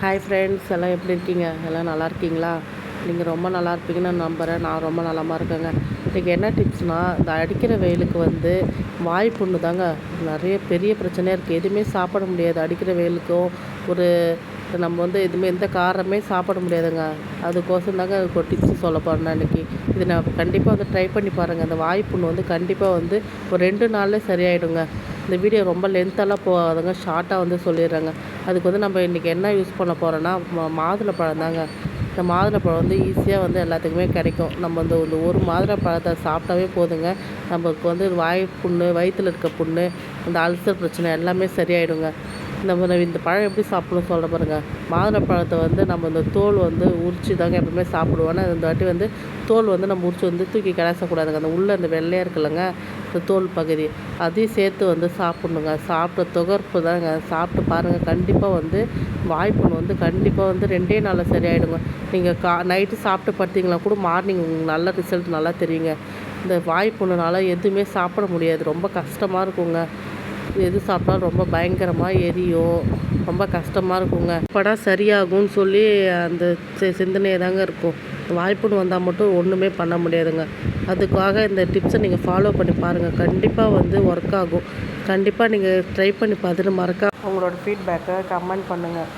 Hi friends எல்லாம் எப்படி இருக்கீங்க? எல்லாம் நல்லா இருக்கீங்களா? நீங்கள் ரொம்ப நல்லா இருப்பீங்கன்னு நம்புகிறேன் நான் ரொம்ப நலமாக இருக்கேங்க. இன்றைக்கி என்ன டிப்ஸ்னால் இந்த அடிக்கிற வெயிலுக்கு வந்து வாய் புண்ணு தாங்க. நிறைய பெரிய பிரச்சனையாக இருக்குது எதுவுமே சாப்பிட முடியாது அடிக்கிற வெயிலுக்கும். ஒரு நம்ம வந்து எதுவுமே எந்த காரமே சாப்பிட முடியாதுங்க. அதுக்கோசம் தாங்க ஒரு டிப்ஸ் சொல்ல போகிறேன் இன்றைக்கி இது நான் கண்டிப்பாக வந்து ட்ரை பண்ணி பாருங்கள் அந்த வாய் புண்ணு வந்து கண்டிப்பாக வந்து ஒரு ரெண்டு நாளில் சரியாயிடுங்க. இந்த வீடியோ ரொம்ப லென்த்தெல்லாம் போகாதுங்க ஷார்ட்டாக வந்து சொல்லிடுறேங்க. அதுக்கு வந்து நம்ம இன்றைக்கி என்ன யூஸ் பண்ண போகிறோன்னா மாதுளப்பழம் தாங்க. இந்த மாதுளப்பழம் வந்து ஈஸியாக வந்து எல்லாத்துக்குமே கிடைக்கும். நம்ம வந்து இந்த ஒரு மாதுளப்பழத்தை சாப்பிட்டாவே போதுங்க. நமக்கு வந்து வாய் புண்ணு வயிற்றில் இருக்க புண்ணு அந்த அல்சர் பிரச்சனை எல்லாமே சரியாயிடுங்க. நம்ம இந்த- இந்த பழம் எப்படி சாப்பிடணும் சொல்ல பாருங்க. மாதுளப்பழத்தை வந்து நம்ம இந்த தோல் வந்து உரிச்சு தாங்க எப்பவுமே சாப்பிடுவோம். ஆனால் இந்த வாட்டி வந்து தோல் வந்து நம்ம உரிச்சு வந்து தூக்கி கிடச்சக்கூடாதுங்க அந்த உள்ளே அந்த வெள்ளையாக இருக்குல்லங்க. தோல் பகுதி. அதையும் சேர்த்து வந்து சாப்பிட்ணுங்க. சாப்பிட்ட துகர்ப்பு தாங்க. சாப்பிட்டு பாருங்கள் கண்டிப்பாக வந்து வாய்ப்புண் வந்து கண்டிப்பாக வந்து ரெண்டே நாளில் சரியாயிடுங்க. நீங்கள் கா நைட்டு சாப்பிட்டு படுத்திங்களா கூட மார்னிங் உங்களுக்கு நல்ல ரிசல்ட் நல்லா தெரியுங்க. இந்த வாய்ப்புண்ணுனால எதுவுமே சாப்பிட முடியாது. ரொம்ப கஷ்டமாக இருக்குங்க. எது சாப்பிட்டாலும் ரொம்ப பயங்கரமாக எரியும். ரொம்ப கஷ்டமாக இருக்குங்க. படா சரியாகும்னு சொல்லி அந்த சி- சிந்தனையே தாங்க இருக்கும். வாய்ப்புன்னு வந்தால் மட்டும் ஒன்றுமே பண்ண முடியாதுங்க. அதுக்காக இந்த டிப்ஸை நீங்கள் ஃபாலோ பண்ணி பாருங்கள் கண்டிப்பாக வந்து ஒர்க் ஆகும். கண்டிப்பாக நீங்கள் ட்ரை பண்ணி பார்த்துட்டு மறக்க உங்களோட ஃபீட்பேக்கை கமெண்ட் பண்ணுங்கள்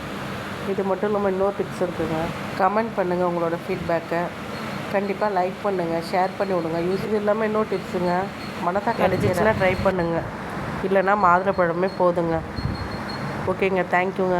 இது மட்டும் இல்லாமல் இன்னொரு டிப்ஸ் இருக்குங்க. கமெண்ட் பண்ணுங்கள் உங்களோட ஃபீட்பேக்கை கண்டிப்பாக லைக் பண்ணுங்கள் ஷேர் பண்ணி விடுங்க. யூஸ் இது இல்லாமல் இன்னொரு டிப்ஸுங்க மனத்தை கிடைச்சிச்சுன்னா ட்ரை பண்ணுங்கள் இல்லைன்னா மாதுளப்பழமே போதுங்க. ஓகேங்க தேங்க்யூங்க